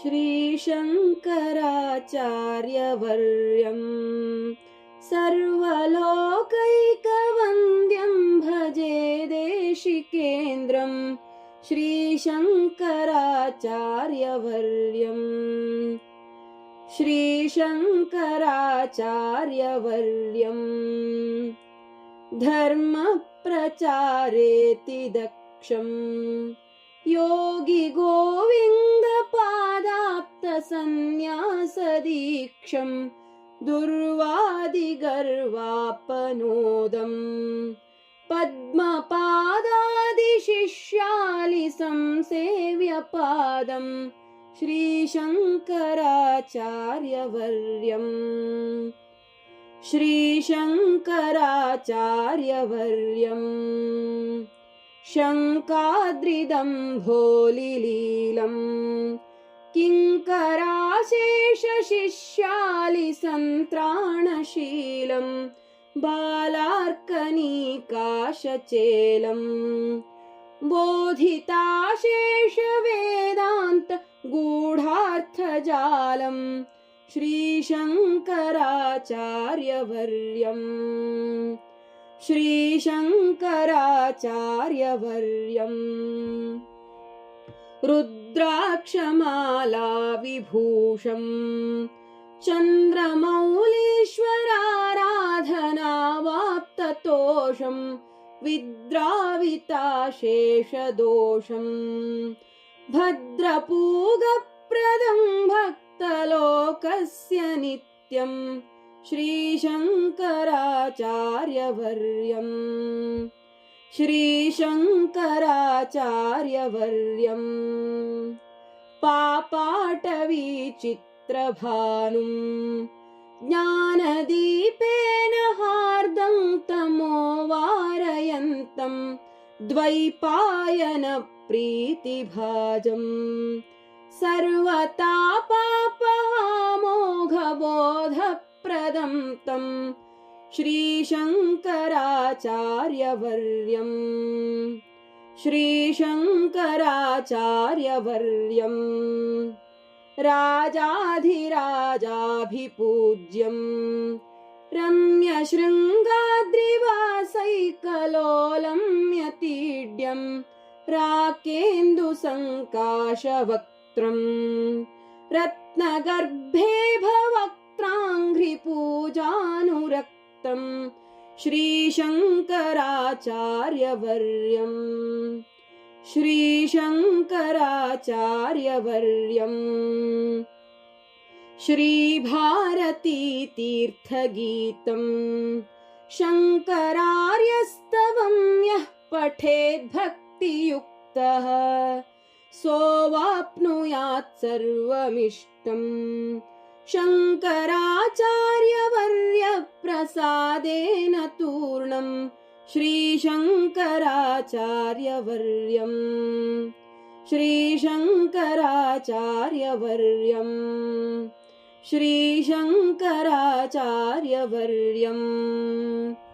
श्रीशङ्कराचार्यवर्यम् सर्वलोकैकवन्द्यं भजे देशिकेन्द्रम् श्रीशङ्कराचार्यवर्यम् धर्मप्रचारेति दक्षम् योगि गोविन्दपादाप्तसन्न्यासदीक्षम् दुर्वादिगर्वापनोदम् पद्मपादादिशिष्यालिसंसेव्यपादम् श्रीशङ्कराचार्यवर्यम् श्रीशङ्कराचार्यवर्यम् शङ्काद्रिदम्भोलिलीलम् किङ्कराशेषशिष्यालिसन्त्राणशीलम् बालार्कनीकाशचेलम् बोधिताशेषवेदान्त गूढार्थजालम् श्रीशङ्कराचार्यवर्यम् श्रीशङ्कराचार्यवर्यम् रुद्राक्षमालाविभूषम् चन्द्रमौलीश्वराराधनावाप्ततोषम् विद्राविताशेषदोषम् भद्रपूगप्रदम् भक्तलोकस्य नित्यम् श्रीशङ्कराचार्यवर्यम् श्रीशङ्कराचार्यवर्यम् पापाटवीचित्रभानुम् ज्ञानदीपेन हार्दं तमो वारयन्तम् द्वैपायनप्रीतिभाजम् सर्वतापापहामोघबोधप्रदं तम् श्रीशङ्कराचार्यवर्यम्। श्रीशङ्कराचार्यवर्यम्। राजाधिराजाभिपूज्यम्। रम्यशृङ्गाद्रिवासैकलोलम्यतीड्यम्। राकेन्दुसङ्काशवक्त्रम्। रत्नगर्भे श्रीशङ्कराचार्यवर्यम्। श्रीशङ्कराचार्यवर्यम्। श्रीभारतीतीर्थगीतम् शङ्करार्यस्तवं यः पठेद्भक्तियुक्तः। सोऽवाप्नुयात् सर्वमिष्टम् शङ्कराचार्यवर्यप्रसादेन तूर्णम् श्रीशङ्कराचार्यवर्यम्। श्रीशङ्कराचार्यवर्यम्। श्रीशङ्कराचार्यवर्यम्